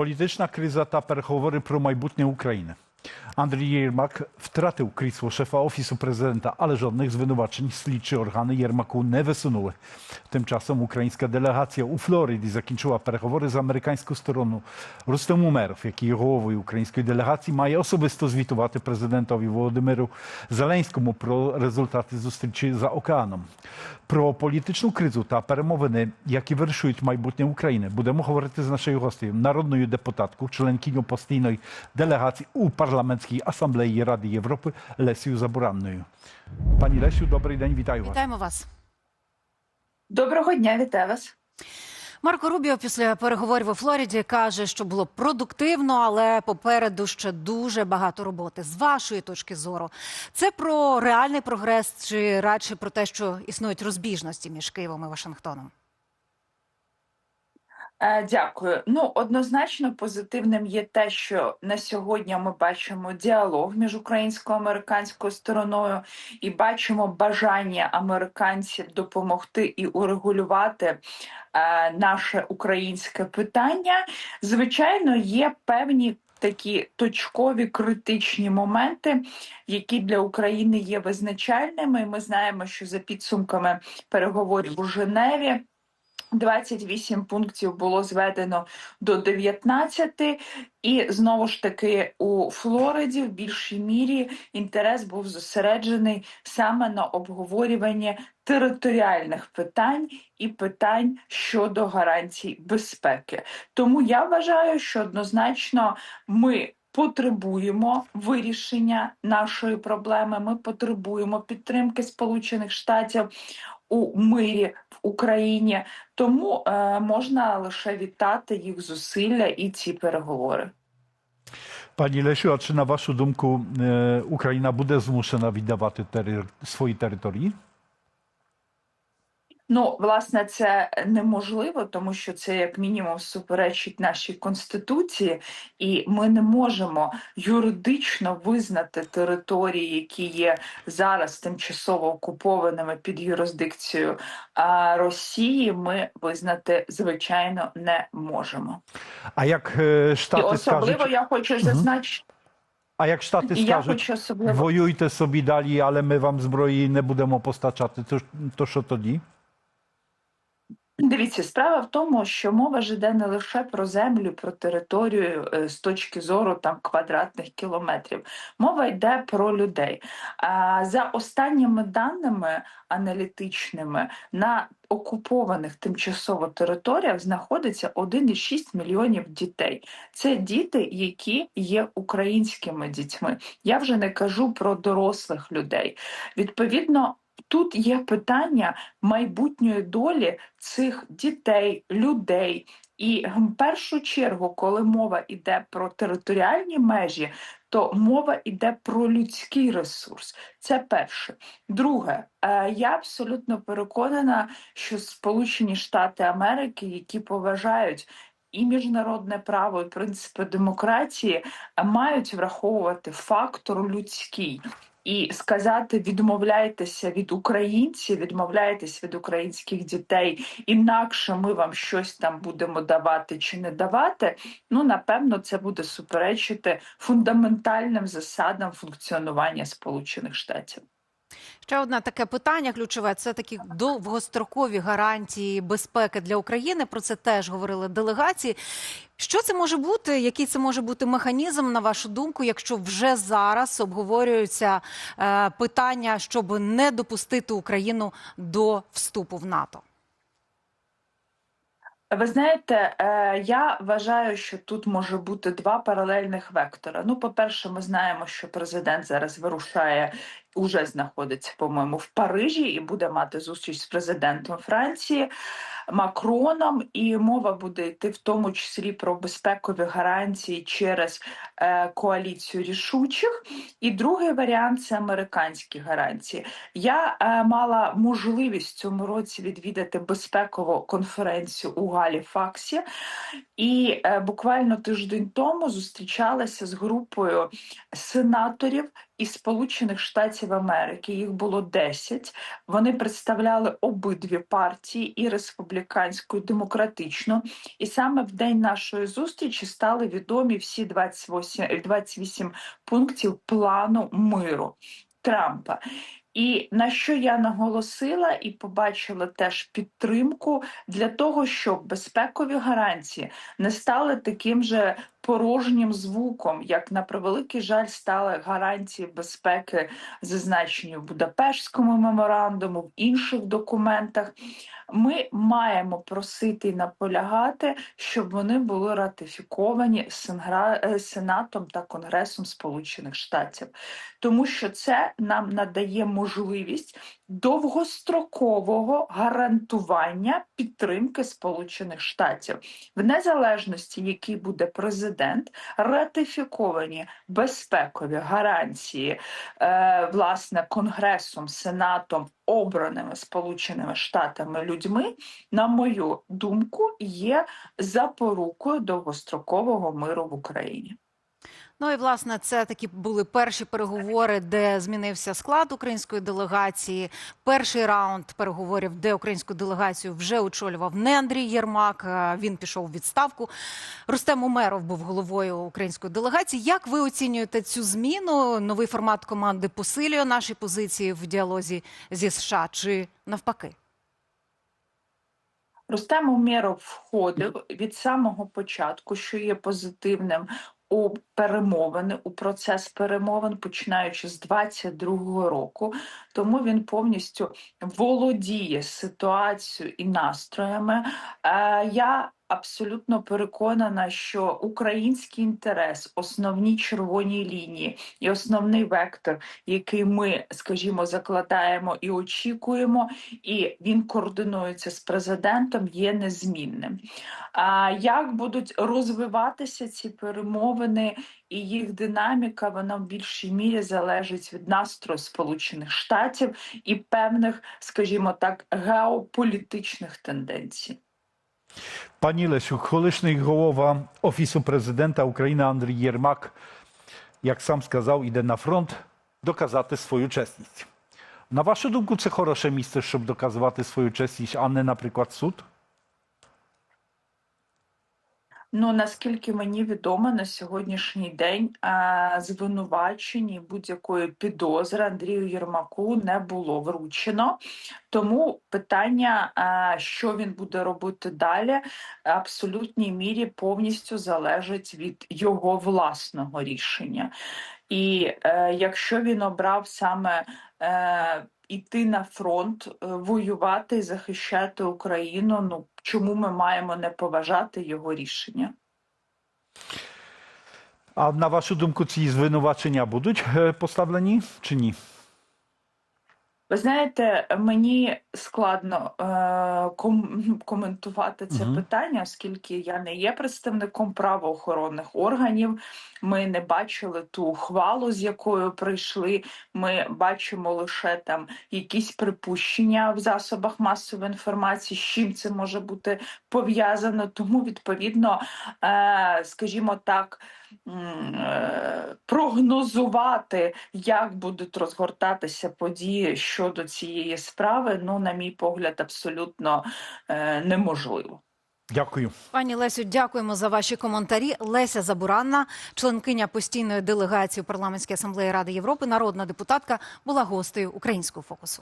Політична криза та переговори про майбутнє України. Єрмак втратив крісло шефа офісу президента, але жодних звинувачень слідчі органи Єрмаку не висунули. Тим часом українська делегація у Флориді закінчила переговори з американською стороною. Рустем Умеров, який головою української делегації, має особисто звітувати президентові Володимиру Зеленському про результати зустрічі за океаном. Про політичну кризу та перемовини, які вирішують майбутнє України, будемо говорити з нашою гостею, народною депутаткою, членкиню постійної делегації у парламентській асамблеї Ради Європи Лесію Забуранною. Пані Лесю, добрий день, вітаю вас. Вітаємо вас. Доброго дня, вітаю вас. Марко Рубіо після переговорів у Флориді каже, що було продуктивно, але попереду ще дуже багато роботи. З вашої точки зору, це про реальний прогрес чи радше про те, що існують розбіжності між Києвом і Вашингтоном? Е, Дякую. Ну однозначно позитивним є те, що на сьогодні ми бачимо діалог між українсько-американською стороною і бачимо бажання американців допомогти і урегулювати е, наше українське питання. Звичайно, є певні. Такі точкові критичні моменти, які для України є визначальними. Ми знаємо, що за підсумками переговорів у Женеві 28 пунктів було зведено до 19, і знову ж таки у Флориді в більшій мірі інтерес був зосереджений саме на обговорюванні територіальних питань і питань щодо гарантій безпеки. Тому я вважаю, що однозначно ми. Потребуємо вирішення нашої проблеми. Ми потребуємо підтримки Сполучених Штатів у мирі в Україні. Тому е, можна лише вітати їх зусилля і ці переговори. Пані Лесю, а чи на вашу думку е, Україна буде змушена віддавати тери... свої території? Ну, власне, це неможливо, тому що це як мінімум суперечить нашій конституції, і ми не можемо юридично визнати території, які є зараз тимчасово окупованими під юрисдикцією а Росії. Ми визнати звичайно не можемо. А як е, І Штати особливо скажуть, я хочу зазначити, а як Штати і я скажуть, особливо. воюйте собі далі, але ми вам зброї не будемо постачати, то, то що тоді? Дивіться, справа в тому, що мова ж іде не лише про землю, про територію е, з точки зору там квадратних кілометрів. Мова йде про людей. А за останніми даними аналітичними на окупованих тимчасово територіях знаходиться 1,6 мільйонів дітей. Це діти, які є українськими дітьми. Я вже не кажу про дорослих людей. Відповідно. Тут є питання майбутньої долі цих дітей, людей. І в першу чергу, коли мова йде про територіальні межі, то мова йде про людський ресурс. Це перше. Друге, е, я абсолютно переконана, що Сполучені Штати Америки, які поважають і міжнародне право, і принципи демократії, мають враховувати фактор людський. І сказати відмовляйтеся від українців, відмовляйтесь від українських дітей, інакше ми вам щось там будемо давати чи не давати. Ну напевно, це буде суперечити фундаментальним засадам функціонування Сполучених Штатів. Ще одне таке питання ключове це такі довгострокові гарантії безпеки для України. Про це теж говорили делегації. Що це може бути? Який це може бути механізм, на вашу думку, якщо вже зараз обговорюються е, питання, щоб не допустити Україну до вступу в НАТО? Ви знаєте, е, я вважаю, що тут може бути два паралельних вектора. Ну, по-перше, ми знаємо, що президент зараз вирушає, уже знаходиться, по-моєму, в Парижі і буде мати зустріч з президентом Франції Макроном. І мова буде йти в тому числі про безпекові гарантії через е, коаліцію рішучих. І другий варіант це американські гарантії. Я е, мала можливість цьому році відвідати безпекову конференцію у Галіфаксі, і е, буквально тиждень тому зустрічалася з групою сенаторів із Сполучених Штатів Америки. Їх було 10. Вони представляли обидві партії, і республіканську, і демократичну. І саме в день нашої зустрічі стали відомі всі 28, 28 пунктів плану миру Трампа. І на що я наголосила і побачила теж підтримку для того, щоб безпекові гарантії не стали таким же порожнім звуком, як на превеликий жаль стали гарантії безпеки, зазначені в Будапештському меморандуму, в інших документах. Ми маємо просити і наполягати, щоб вони були ратифіковані е, Сенатом та Конгресом Сполучених Штатів, тому що це нам надає можливість довгострокового гарантування підтримки Сполучених Штатів, в незалежності, який буде президент, ратифіковані безпекові гарантії е, власне Конгресом, Сенатом, обраними Сполученими Штатами людьми, на мою думку, є запорукою довгострокового миру в Україні. Ну і власне це такі були перші переговори, де змінився склад української делегації. Перший раунд переговорів, де українську делегацію вже очолював не Андрій Єрмак. Він пішов у відставку. Рустем Умеров був головою української делегації. Як ви оцінюєте цю зміну? Новий формат команди посилює наші позиції в діалозі зі США чи навпаки? Рустем Умєров входив від самого початку, що є позитивним у перемовини, у процес перемовин, починаючи з 22-го року. Тому він повністю володіє ситуацією і настроями. Е, я абсолютно переконана, що український інтерес, основні червоні лінії і основний вектор, який ми, скажімо, закладаємо і очікуємо, і він координується з президентом, є незмінним. А як будуть розвиватися ці перемовини і їх динаміка, вона в більшій мірі залежить від настрою Сполучених Штатів і певних, скажімо так, геополітичних тенденцій. Пані Лесю, колишній голова Офісу президента України Андрій Єрмак, як сам сказав, іде на фронт доказати свою чесність. На вашу думку, це хороше місце, щоб доказувати свою чесність, а не, наприклад, суд? Ну наскільки мені відомо на сьогоднішній день е, звинувачень будь-якої підозри Андрію Єрмаку не було вручено. Тому питання, е, що він буде робити далі, абсолютній мірі повністю залежить від його власного рішення. І е, якщо він обрав саме е, іти на фронт, е, воювати і захищати Україну, ну чому ми маємо не поважати його рішення? А на вашу думку, ці звинувачення будуть е, поставлені чи ні? Ви знаєте, мені складно е, ком- коментувати це Мгм. питання, оскільки я не є представником правоохоронних органів. Ми не бачили ту ухвалу, з якою прийшли. Ми бачимо лише там якісь припущення в засобах масової інформації, з чим це може бути пов'язано. Тому, відповідно, е, скажімо так, прогнозувати, як будуть розгортатися події щодо цієї справи, ну, на мій погляд, абсолютно е, неможливо. Дякую. Пані Лесю, дякуємо за ваші коментарі. Леся Забуранна, членкиня постійної делегації у парламентській асамблеї Ради Європи, народна депутатка, була гостею українського фокусу.